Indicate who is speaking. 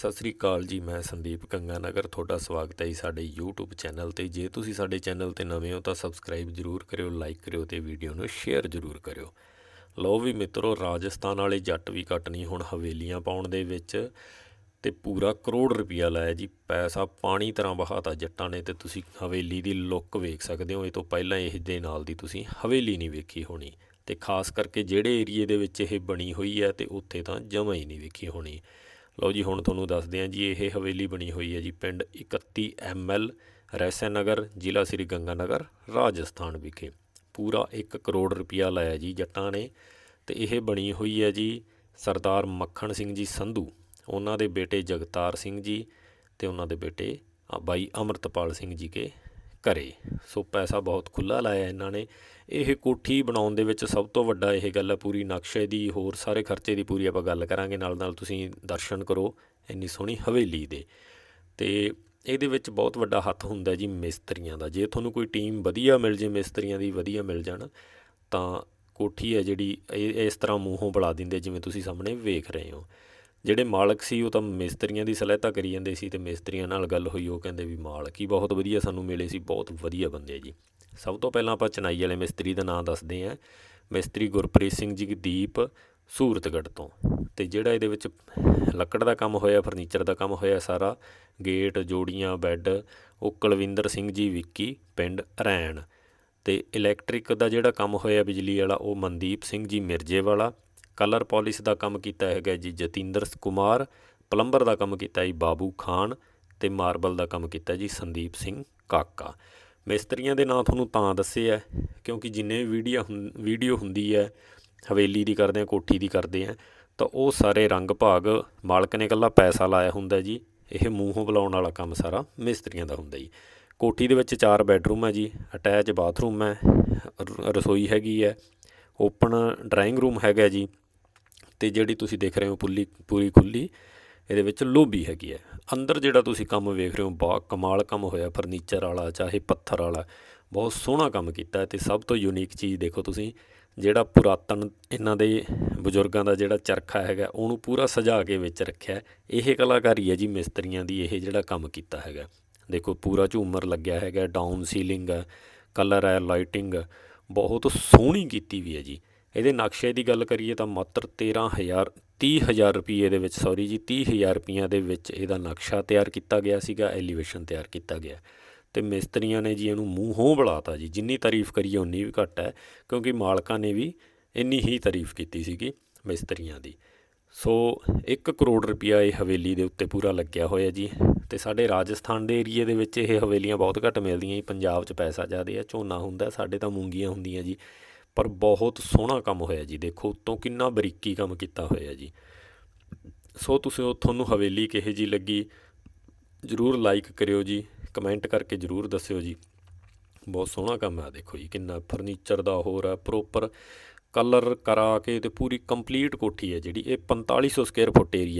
Speaker 1: ਸਤਿ ਸ੍ਰੀ ਅਕਾਲ ਜੀ, ਮੈਂ ਸੰਦੀਪ ਗੰਗਾਨਗਰ ਤੁਹਾਡਾ ਸਵਾਗਤ ਹੈ ਜੀ ਸਾਡੇ YouTube ਚੈਨਲ ਤੇ। ਜੇ ਤੁਸੀਂ ਸਾਡੇ ਚੈਨਲ ਤੇ ਨਵੇਂ ਹੋ ਤਾਂ ਸਬਸਕ੍ਰਾਈਬ ਜਰੂਰ ਕਰਿਓ ਲਾਈਕ ਕਰਿਓ ਤੇ ਵੀਡੀਓ ਨੂੰ ਸ਼ੇਅਰ ਜਰੂਰ ਕਰਿਓ। ਲਓ ਵੀ ਮਿੱਤਰੋ, ਰਾਜਸਥਾਨ ਵਾਲੇ ਜੱਟ ਵੀ ਘੱਟ ਨਹੀਂ, ਹੁਣ ਹਵੇਲੀਆਂ ਪਾਉਣ ਦੇ ਵਿੱਚ ਤੇ ਪੂਰਾ ਕਰੋੜ ਰੁਪਇਆ ਲਾਇਆ ਜੀ। ਪੈਸਾ ਪਾਣੀ ਤਰ੍ਹਾਂ ਬਹਾਤਾ ਜੱਟਾਂ ਨੇ ਤੇ ਤੁਸੀਂ ਹਵੇਲੀ ਦੀ ਲੁੱਕ ਵੇਖ ਸਕਦੇ ਹੋ, ਇਹ ਤੋਂ ਪਹਿਲਾਂ ਇਹ ਦੇ ਨਾਲ ਦੀ ਤੁਸੀਂ ਹਵੇਲੀ ਨਹੀਂ ਵੇਖੀ ਹੋਣੀ। ਤੇ ਖਾਸ ਕਰਕੇ ਜਿਹੜੇ ਏਰੀਏ ਦੇ ਵਿੱਚ ਇਹ ਬਣੀ ਹੋਈ ਹੈ ਤੇ ਉੱਥੇ ਤਾਂ ਜਮਾ ਹੀ ਨਹੀਂ ਵੇਖੀ ਹੋਣੀ। ਲਓ ਜੀ, ਹੁਣ ਤੁਹਾਨੂੰ ਦੱਸਦੇ ਹਾਂ ਜੀ, ਇਹ ਹਵੇਲੀ ਬਣੀ ਹੋਈ ਹੈ ਜੀ, ਪਿੰਡ 31 ਐਮਐਲ ਰੈਸਨ ਨਗਰ, ਜ਼ਿਲ੍ਹਾ ਸ੍ਰੀ ਗੰਗਾ ਨਗਰ, ਰਾਜਸਥਾਨ ਵਿਖੇ। ਪੂਰਾ 1 ਕਰੋੜ ਰੁਪਇਆ ਲਾਇਆ ਜੀ ਜੱਟਾਂ ਨੇ ਤੇ ਇਹ ਬਣੀ ਹੋਈ ਹੈ ਜੀ ਸਰਦਾਰ ਮੱਖਣ ਸਿੰਘ ਜੀ ਸੰਧੂ, ਉਹਨਾਂ ਦੇ ਬੇਟੇ ਜਗਤਾਰ ਸਿੰਘ ਜੀ ਤੇ ਉਹਨਾਂ ਦੇ ਬੇਟੇ ਬਾਈ ਅਮਰਤਪਾਲ ਸਿੰਘ ਜੀ ਕੇ ਘਰੇ। ਸੋ ਪੈਸਾ ਬਹੁਤ ਖੁੱਲਾ ਲਾਇਆ ਇਹਨਾਂ ਨੇ। ਇਹ ਕੋਠੀ ਬਣਾਉਣ ਦੇ ਵਿੱਚ ਸਭ ਤੋਂ ਵੱਡਾ ਇਹ ਗੱਲ ਹੈ ਪੂਰੀ ਨਕਸ਼ੇ ਦੀ, ਹੋਰ ਸਾਰੇ ਖਰਚੇ ਦੀ ਪੂਰੀ ਆਪਾਂ ਗੱਲ ਕਰਾਂਗੇ। ਨਾਲ ਨਾਲ ਤੁਸੀਂ ਦਰਸ਼ਨ ਕਰੋ ਇੰਨੀ ਸੋਹਣੀ ਹਵੇਲੀ ਦੇ। ਤੇ ਇਹਦੇ ਵਿੱਚ ਬਹੁਤ ਵੱਡਾ ਹੱਥ ਹੁੰਦਾ ਜੀ ਮਿਸਤਰੀਆਂ ਦਾ। ਜੇ ਤੁਹਾਨੂੰ ਕੋਈ ਟੀਮ ਵਧੀਆ ਮਿਲ ਜੇ, ਮਿਸਤਰੀਆਂ ਦੀ ਵਧੀਆ ਮਿਲ ਜਾਣ, ਤਾਂ ਕੋਠੀ ਹੈ ਜਿਹੜੀ ਇਹ ਇਸ ਤਰ੍ਹਾਂ ਮੂੰਹੋਂ ਬੁਲਾ ਦਿੰਦੇ ਜਿਵੇਂ ਤੁਸੀਂ ਸਾਹਮਣੇ ਵੇਖ ਰਹੇ ਹੋ। ਜਿਹੜੇ ਮਾਲਕ ਸੀ, ਉਹ ਤਾਂ ਮਿਸਤਰੀਆਂ ਦੀ ਸਲਾਹਤਾ ਕਰੀ ਜਾਂਦੇ ਸੀ ਤੇ ਮਿਸਤਰੀਆਂ ਨਾਲ ਗੱਲ ਹੋਈ, ਉਹ ਕਹਿੰਦੇ ਵੀ ਮਾਲਕ ਹੀ ਬਹੁਤ ਵਧੀਆ ਸਾਨੂੰ ਮਿਲੇ ਸੀ, ਬਹੁਤ ਵਧੀਆ ਬੰਦੇ ਜੀ। ਸਭ ਤੋਂ ਪਹਿਲਾਂ ਆਪਾਂ ਚਨਾਈ ਵਾਲੇ ਮਿਸਤਰੀ ਦਾ ਨਾਮ ਦੱਸਦੇ ਹਾਂ। ਮਿਸਤਰੀ ਗੁਰਪ੍ਰੀਤ ਸਿੰਘ ਜੀ ਦੀਪ ਸੂਰਤਗੜ੍ਹ ਤੋਂ। ਤੇ ਜਿਹੜਾ ਇਹਦੇ ਵਿੱਚ ਲੱਕੜ ਦਾ ਕੰਮ ਹੋਇਆ, ਫਰਨੀਚਰ ਦਾ ਕੰਮ ਹੋਇਆ ਸਾਰਾ, ਗੇਟ, ਜੋੜੀਆਂ, ਬੈੱਡ, ਉਹ ਕੁਲਵਿੰਦਰ ਸਿੰਘ ਜੀ ਵਿੱਕੀ, ਪਿੰਡ ਰੈਣ। ਤੇ ਇਲੈਕਟ੍ਰਿਕ ਦਾ ਜਿਹੜਾ ਕੰਮ ਹੋਇਆ ਬਿਜਲੀ ਵਾਲਾ, ਉਹ ਮਨਦੀਪ ਸਿੰਘ ਜੀ ਮਿਰਜੇ ਵਾਲਾ ਕਲਰ ਪਾਲਿਸ਼ ਦਾ ਕੰਮ ਕੀਤਾ ਹੈਗਾ ਜੀ ਜਤਿੰਦਰ ਕੁਮਾਰ, ਪਲੰਬਰ ਦਾ ਕੰਮ ਕੀਤਾ ਜੀ ਬਾਬੂ ਖਾਨ ਤੇ ਮਾਰਬਲ ਦਾ ਕੰਮ ਕੀਤਾ ਜੀ ਸੰਦੀਪ ਸਿੰਘ ਕਾਕਾ। ਮਿਸਤਰੀਆਂ ਦੇ ਨਾਂ ਤੁਹਾਨੂੰ ਤਾਂ ਦੱਸੇ ਆ, ਕਿਉਂਕਿ ਜਿੰਨੇ ਵੀਡੀਓ ਵੀਡੀਓ ਹੁੰਦੀ ਹੈ ਹਵੇਲੀ ਦੀ ਕਰਦੇ ਆ, ਕੋਠੀ ਦੀ ਕਰਦੇ ਆ, ਤਾਂ ਉਹ ਸਾਰੇ ਰੰਗ ਭਾਗ ਮਾਲਕ ਨੇ ਇਕੱਲਾ ਪੈਸਾ ਲਾਇਆ ਹੁੰਦਾ ਜੀ, ਇਹ ਮੂੰਹੋਂ ਬੁਲਾਉਣ ਵਾਲਾ ਕੰਮ ਸਾਰਾ ਮਿਸਤਰੀਆਂ ਦਾ ਹੁੰਦਾ ਜੀ। ਕੋਠੀ ਦੇ ਵਿੱਚ ਚਾਰ ਬੈੱਡਰੂਮ ਹੈ ਜੀ, ਅਟੈਚ ਬਾਥਰੂਮ ਹੈ ਰ- ਰਸੋਈ ਹੈਗੀ ਹੈ ਓਪਨ ਡਰਾਇੰਗ ਰੂਮ ਹੈਗਾ ਜੀ ਤੇ ਜਿਹੜੀ ਤੁਸੀਂ ਦੇਖ ਰਹੇ ਹੋ ਪੁੱਲੀ, ਪੂਰੀ ਖੁੱਲੀ, ਇਹਦੇ ਵਿੱਚ ਲੋਬੀ ਹੈਗੀ ਹੈ। ਅੰਦਰ ਜਿਹੜਾ ਤੁਸੀਂ ਕੰਮ ਵੇਖ ਰਹੇ ਹੋ, ਬਾ ਕਮਾਲ ਕੰਮ ਹੋਇਆ ਫਰਨੀਚਰ ਵਾਲਾ, ਚਾਹੇ ਪੱਥਰ ਵਾਲਾ, ਬਹੁਤ ਸੋਹਣਾ ਕੰਮ ਕੀਤਾ ਹੈ ਤੇ ਸਭ ਤੋਂ ਯੂਨੀਕ ਚੀਜ਼ ਦੇਖੋ ਤੁਸੀਂ, ਜਿਹੜਾ ਪੁਰਾਤਨ ਇਹਨਾਂ ਦੇ ਬਜ਼ੁਰਗਾਂ ਦਾ ਜਿਹੜਾ ਚਰਖਾ ਹੈਗਾ, ਉਹਨੂੰ ਪੂਰਾ ਸਜਾ ਕੇ ਵਿੱਚ ਰੱਖਿਆ ਇਹ ਕਲਾਕਾਰੀ ਹੈ ਜੀ ਮਿਸਤਰੀਆਂ ਦੀ, ਇਹ ਜਿਹੜਾ ਕੰਮ ਕੀਤਾ ਹੈਗਾ। ਦੇਖੋ ਪੂਰਾ ਝੂਮਰ ਲੱਗਿਆ ਹੈਗਾ ਡਾਊਨ ਸੀਲਿੰਗ ਕਲਰ ਹੈ ਲਾਈਟਿੰਗ ਬਹੁਤ ਸੋਹਣੀ ਕੀਤੀ ਵੀ ਹੈ ਜੀ। ਇਹਦੇ ਨਕਸ਼ੇ ਦੀ ਗੱਲ ਕਰੀਏ ਤਾਂ ਮਾਤਰ 13000 30000 ਰੁਪਏ ਦੇ ਵਿੱਚ ਸੌਰੀ ਜੀ 30000 ਰੁਪਈਆ ਦੇ ਵਿੱਚ ਇਹਦਾ ਨਕਸ਼ਾ ਤਿਆਰ ਕੀਤਾ ਗਿਆ ਸੀਗਾ ਐਲੀਵੇਸ਼ਨ ਤਿਆਰ ਕੀਤਾ ਗਿਆ। ਤੇ ਮਿਸਤਰੀਆਂ ਨੇ ਜੀ ਇਹਨੂੰ ਮੂੰਹੋਂ ਬੁਲਾਤਾ ਜੀ। ਜਿੰਨੀ ਤਾਰੀਫ ਕਰੀਏ ਉਨੀ ਵੀ ਘੱਟ ਹੈ, ਕਿਉਂਕਿ ਮਾਲਕਾਂ ਨੇ ਵੀ ਇੰਨੀ ਹੀ ਤਾਰੀਫ ਕੀਤੀ ਸੀਗੀ ਮਿਸਤਰੀਆਂ ਦੀ। ਸੋ 1 ਕਰੋੜ ਰੁਪਇਆ ਇਹ ਹਵੇਲੀ ਦੇ ਉੱਤੇ ਪੂਰਾ ਲੱਗਿਆ ਹੋਇਆ ਜੀ ਤੇ ਸਾਡੇ ਰਾਜਸਥਾਨ ਦੇ ਏਰੀਏ ਦੇ ਵਿੱਚ ਇਹ ਹਵੇਲੀਆਂ ਬਹੁਤ ਘੱਟ ਮਿਲਦੀਆਂ ਜੀ, ਪੰਜਾਬ 'ਚ ਪੈਸਾ ਜ਼ਿਆਦਾ ਹੈ, ਝੋਨਾ ਹੁੰਦਾ, ਸਾਡੇ ਤਾਂ ਮੂੰਗੀਆਂ ਹੁੰਦੀਆਂ ਜੀ, ਪਰ ਬਹੁਤ ਸੋਹਣਾ ਕੰਮ ਹੋਇਆ ਜੀ, ਦੇਖੋ ਉੱਤੋਂ ਕਿੰਨਾ ਬਰੀਕੀ ਕੰਮ ਕੀਤਾ ਹੋਇਆ ਜੀ। ਸੋ ਤੁਸੀਂ ਉਹ ਤੁਹਾਨੂੰ ਹਵੇਲੀ ਕਿਹੇ ਜੀ ਲੱਗੀ, ਜਰੂਰ ਲਾਈਕ ਕਰਿਓ ਜੀ ਕਮੈਂਟ ਕਰਕੇ ਜਰੂਰ ਦੱਸਿਓ ਜੀ। ਬਹੁਤ ਸੋਹਣਾ ਕੰਮ ਆ, ਦੇਖੋ ਜੀ, ਕਿੰਨਾ ਫਰਨੀਚਰ ਦਾ ਹੋਰ ਆ ਪ੍ਰੋਪਰ ਕਲਰ ਕਰਾ ਕੇ ਤੇ ਪੂਰੀ ਕੰਪਲੀਟ ਕੋਠੀ ਹੈ ਜਿਹੜੀ ਇਹ 4500 ਸਕੁਅਰ ਫੁੱਟ ਏਰੀਆ